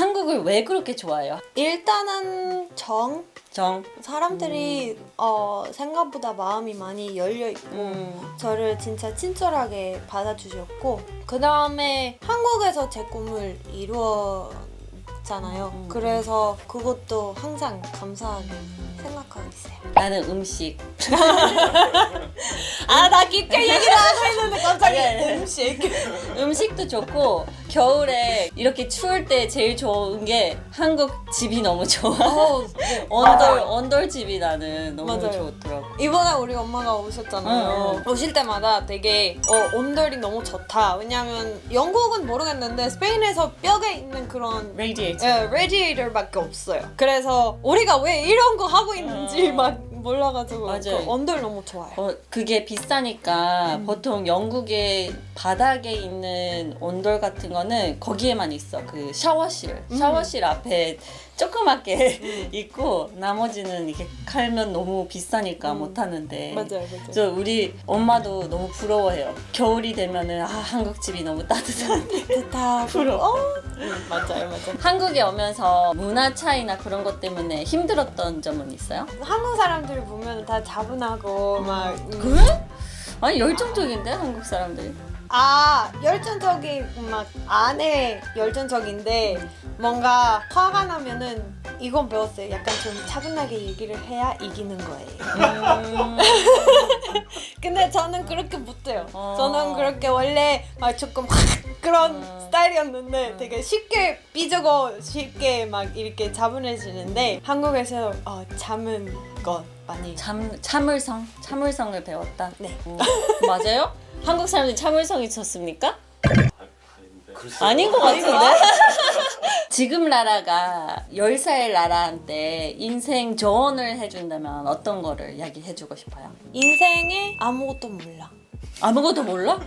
한국을 왜 그렇게 좋아해요? 일단은 정 정. 사람들이 어, 생각보다 마음이 많이 열려 있고 음. 저를 진짜 친절하게 받아주셨고 그 다음에 한국에서 제 꿈을 이루었잖아요. 음. 그래서 그것도 항상 감사하게 생각 하고 있어요. 나는 음식. 아 나 깊게 얘기를 하고 있는데 갑자기 아니, 아니. 음식. 음식도 좋고 겨울에 이렇게 추울 때 제일 좋은 게 한국 집이 너무 좋아. 어, 네. 언돌 언돌 집이 나는 너무 맞아요. 좋더라고. 이번에 우리 엄마가 오셨잖아요. 응, 오실 때마다 되게 어, 온돌이 너무 좋다. 왜냐면 영국은 모르겠는데 스페인에서 벽에 있는 그런 레디에이터. 예, 레디에이터밖에 없어요. 그래서 우리가 왜 이런 거 하고 있는 지 어. 막 몰라가지고 맞아요. 그 온돌 너무 좋아요. 어, 그게 비싸니까 음. 보통 영국의 바닥에 있는 온돌 같은 거는 거기에만 있어. 그 샤워실. 음. 샤워실 앞에 조그맣게 있고 나머지는 이렇게 칼면 너무 비싸니까 음. 못 하는데. 맞아요, 맞아요. 저 우리 엄마도 너무 부러워해요. 겨울이 되면은 아 한국 집이 너무 따뜻한데. 좋다. 부러워. 어? 음, 맞아요, 맞아요. 한국에 오면서 문화 차이나 그런 것 때문에 힘들었던 점은 있어요? 한국 사람들을 보면 다 자분하고 막 음, 그래? 아니 열정적인데 한국 사람들이. 아 열정적인 막 안에 열정적인데 뭔가 화가 나면은 이건 배웠어요. 약간 좀 차분하게 얘기를 해야 이기는 거예요. 음. 근데 저는 그렇게 못해요. 어. 저는 그렇게 원래 막 조금 그런 음. 스타일이었는데 되게 쉽게 삐지고 쉽게 막 이렇게 차분해지는데 한국에서 어, 참은 것 많이 참 참을성 참을성을 배웠다. 네. 어, 맞아요? 한국 사람들이 참을성이 좋습니까? 글쎄. 아닌 것 같은데. 지금 라라가 10살 라라한테 인생 조언을 해준다면 어떤 거를 이야기해주고 싶어요? 인생에 아무것도 몰라. 아무것도 몰라?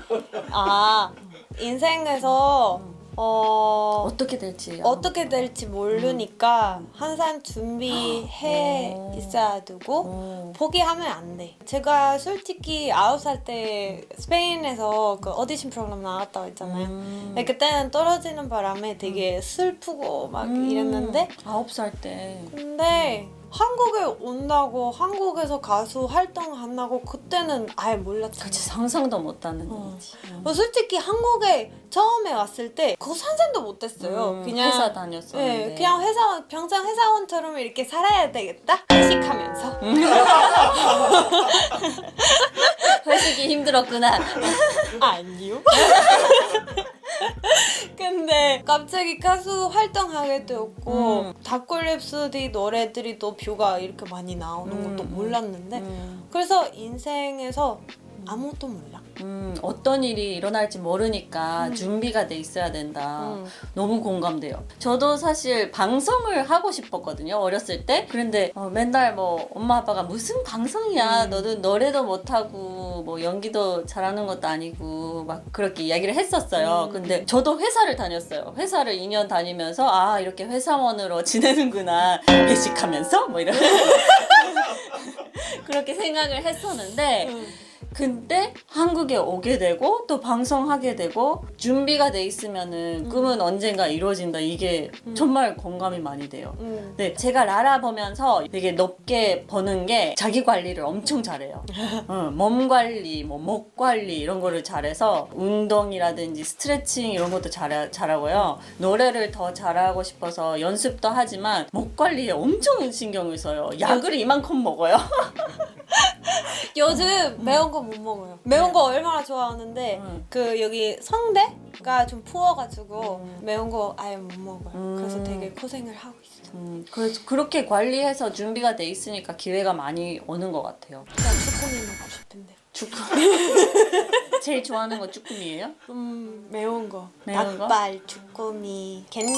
아 인생에서 어 어떻게 될지. 어떻게 될지 모르니까 항상 준비해 어. 있어야 되고 어. 포기하면 안 돼. 제가 솔직히 아홉 살 때 스페인에서 그 오디션 프로그램 나갔다고 했잖아요. 음. 근데 그때는 떨어지는 바람에 되게 슬프고 막 음. 이랬는데 아홉 살 때. 근데 한국에 온다고 한국에서 가수 활동한다고 그때는 아예 몰랐잖아요. 그치 상상도 못하는 어. 일이지. 어, 솔직히 한국에 처음에 왔을 때 그거 상상도 못했어요. 음, 그냥 회사 다녔었는데. 네, 그냥 회사원 평생 회사원처럼 이렇게 살아야 되겠다. 회식하면서. 회식이 힘들었구나. 아니요. 근데 갑자기 가수 활동하게 되었고 음. 닭골랩스디 노래들이 또 뷰가 이렇게 많이 나오는 것도 음, 몰랐는데 음. 그래서 인생에서 아무것도 몰라. 음, 어떤 일이 일어날지 모르니까 준비가 돼 있어야 된다. 음. 너무 공감돼요. 저도 사실 방송을 하고 싶었거든요. 어렸을 때. 그런데 어, 맨날 뭐 엄마 아빠가 무슨 방송이야. 음. 너는 노래도 못하고 뭐 연기도 잘하는 것도 아니고 막 그렇게 이야기를 했었어요. 음. 근데 저도 회사를 다녔어요. 회사를 2년 다니면서 아 이렇게 회사원으로 지내는구나. 회식하면서 뭐 이런 그렇게 생각을 했었는데 음. 근데 한국에 오게 되고 또 방송하게 되고 준비가 돼 있으면은 꿈은 언젠가 이루어진다 이게 정말 공감이 많이 돼요. 음. 네, 제가 라라 보면서 되게 높게 버는 게 자기 관리를 엄청 잘해요. 어, 몸 관리, 뭐 목 관리 이런 거를 잘해서 운동이라든지 스트레칭 이런 것도 잘 잘하고요. 노래를 더 잘하고 싶어서 연습도 하지만 목 관리에 엄청 신경을 써요. 약을 이만큼 먹어요. 요즘 매운 거 못 먹어요. 매운 거 얼마나 좋아하는데 음. 그 여기 성대가 좀 부어가지고 음. 매운 거 아예 못 먹어요. 그래서 음. 되게 고생을 하고 있어. 음, 그래서 그렇게 관리해서 준비가 돼 있으니까 기회가 많이 오는 것 같아요. 나 쭈꾸미 먹고 싶은데. 쭈꾸미. 제일 좋아하는 거 쭈꾸미예요? 음 매운 거. 매운 거? 닭발, 쭈꾸미, 갯잎.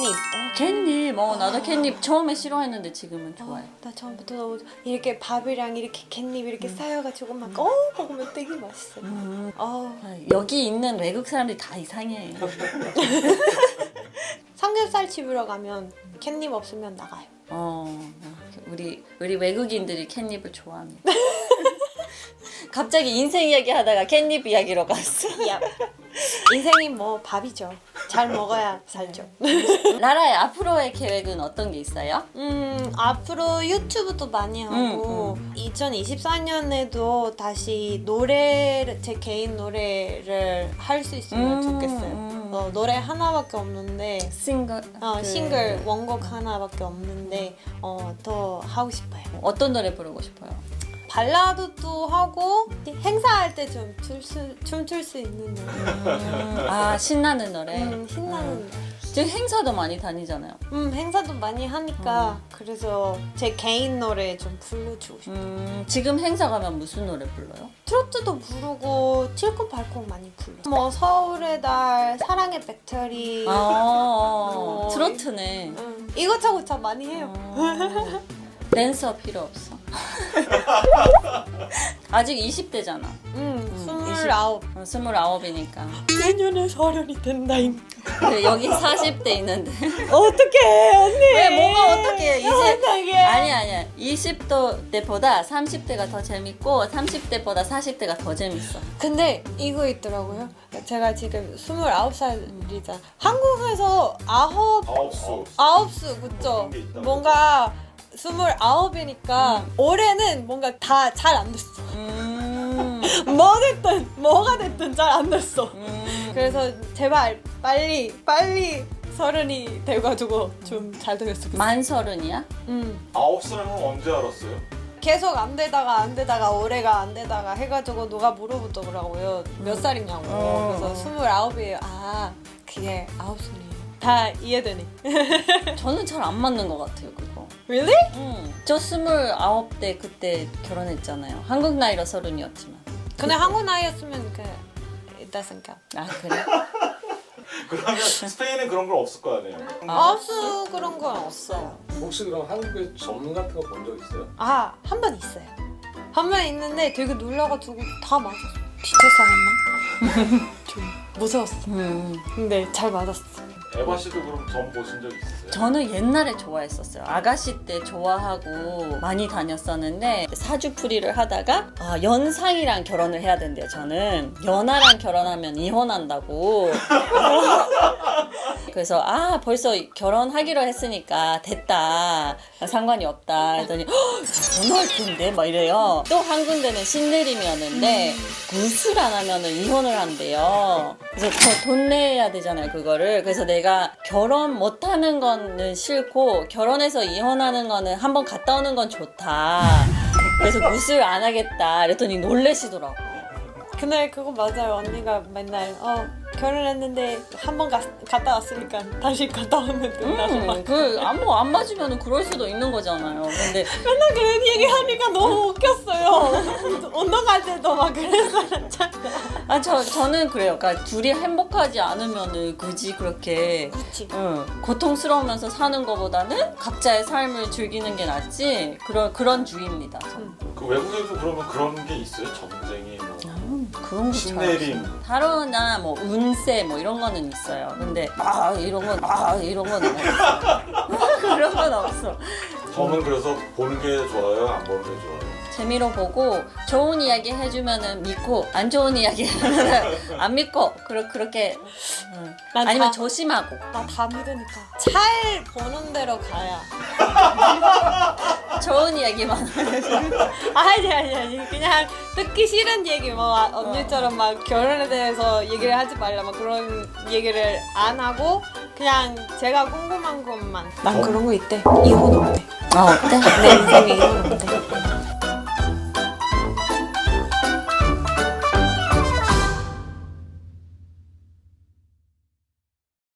캣닙. 어, 나도 캣닙 처음에 싫어했는데 지금은 좋아해. 나 처음부터 너무 좋아. 이렇게 밥이랑 이렇게 갯잎 이렇게 쌓여가지고 막 어 먹으면 되게 맛있어. 음. 어 아, 여기 있는 외국 사람들이 다 이상해. 삼겹살 집으로 가면 캣잎 없으면 나가요. 어, 우리 우리 외국인들이 캣닙을 좋아합니다. 갑자기 인생 이야기 하다가 캣닙 이야기로 갔어. 야 인생이 뭐 밥이죠. 잘 먹어야 살죠. 라라의 앞으로의 계획은 어떤 게 있어요? 음 앞으로 유튜브도 많이 하고 2024년에도 다시 노래를 제 개인 노래를 할 수 있으면 음, 좋겠어요. 음. 어, 노래 하나밖에 없는데 싱글 어, 그- 싱글 원곡 하나밖에 없는데 어, 더 하고 싶어요. 어떤 노래 부르고 싶어요? 발라드도 하고 행사할 때 좀 춤출 수 있는 노래. 음, 아 신나는 노래. 음, 신나는 노래. 지금 행사도 많이 다니잖아요. 음 행사도 많이 하니까 그래서 제 개인 노래 좀 불러주고 싶어요. 음, 지금 행사 가면 무슨 노래 불러요? 트로트도 부르고 칠콩팔콩 많이 불러. 뭐 서울의 달, 사랑의 배터리. 아 어. 트로트네. 음, 이것저것 참 많이 해요. 어, 댄서 필요 없어. 아직 20대잖아. 음, 음, 스물아홉. 스물아홉이니까. 내년에 서른이 된다임. 근데 여기 40대 있는데. 어떡해 언니. 왜 뭐가 어떻게 이제 어떡해. 아니 아니야 20대보다 30대가 더 재밌고 30대보다 40대가 더 재밌어. 근데 이거 있더라고요. 제가 지금 스물아홉 살이자 한국에서 아홉 아홉 수. 아홉 수 그쵸? 그런 게 있다고 뭔가 스물아홉이니까 올해는 뭔가 다 잘 안 됐어. 음. 뭐 됐든 뭐가 됐든 잘 안 됐어. 음. 그래서 제발 빨리 빨리 서른이 돼가지고 좀 잘 되겠어. 만 서른이야? 음. 아홉 살은 언제 알았어요? 계속 안 되다가 안 되다가 올해가 안 되다가 해가지고 누가 물어보더라고요. 몇 살이냐고. 어. 그래서 스물아홉이에요. 아 그게 아홉 살이에요. 다 이해되니? 저는 잘 안 맞는 것 같아요 그거. Really? 음. 저 스물아홉 대 그때 결혼했잖아요. 한국 나이로 서른이었지만. 근데 한국 나이였으면 그 it doesn't count. 아 그래? 그러면 스페인은 그런 걸 없을 거 아니에요? 아홉 수 그런 건 없어. 혹시 그럼 한국에 점 같은 거 본 적 있어요? 아 한 번 있어요. 한 번 있는데 되게 놀라가지고 다 맞았어. 뒤쳤어 했나? 좀 무서웠어. 음. 근데 잘 맞았어. 에바 씨도 그럼 점 보신 적 있으세요? 저는 옛날에 좋아했었어요. 아가씨 때 좋아하고 많이 다녔었는데 사주풀이를 하다가 아, 연상이랑 결혼을 해야 된대요. 저는 연하랑 결혼하면 이혼한다고. 그래서 아 벌써 결혼하기로 했으니까 됐다 상관이 없다 했더니 "헉, 결혼할 텐데 막 이래요. 또 한 군데는 신내림이었는데 구술 안 하면은 이혼을 한대요. 그래서 더 돈 내야 되잖아요 그거를. 그래서 내가 결혼 못 하는 거는 싫고 결혼해서 이혼하는 거는 한번 갔다 오는 건 좋다. 그래서 구술 안 하겠다. 그랬더니 놀래시더라고. 근데 그거 맞아요. 언니가 맨날 어 결혼했는데 한 번 갔다 왔으니까 다시 갔다 오면 된다고 막 음, 그안뭐안 맞으면 그럴 수도 있는 거잖아요. 근데 맨날 그런 얘기 하니까 너무 웃겼어요. 운동할 때도 막 그랬었잖아. 아저 저는 그래요. 그러니까 둘이 행복하지 않으면은 굳이 그렇게. 응, 고통스러우면서 사는 것보다는 각자의 삶을 즐기는 게 낫지. 그런 그런 주의입니다. 저는. 그 외국에도 그러면 그런 게 있어요? 점쟁이 뭐 음, 그런 거 신내림. 잘. 타로나 뭐 운세 뭐 이런 거는 있어요. 근데 아 이런 건 아 이런 건 없어. 그런 건 없어. 점은 그래서 보는 게 좋아요? 안 보는 게 좋아요? 재미로 보고 좋은 이야기 해주면은 믿고 안 좋은 이야기 하면은 안 믿고 그러, 그렇게 응. 난 아니면 다- 조심하고. 나 다 믿으니까. 잘 보는 대로 가야. 좋은 이야기만 아니 아니 아니. 그냥 듣기 싫은 얘기 뭐 아, 언니처럼 막 결혼에 대해서 얘기를 하지 말라 막 그런 얘기를 안 하고 그냥 제가 궁금한 것만. 난 그런 거 있대. 이혼 어때 아 어때? 내 인생에 이혼 어때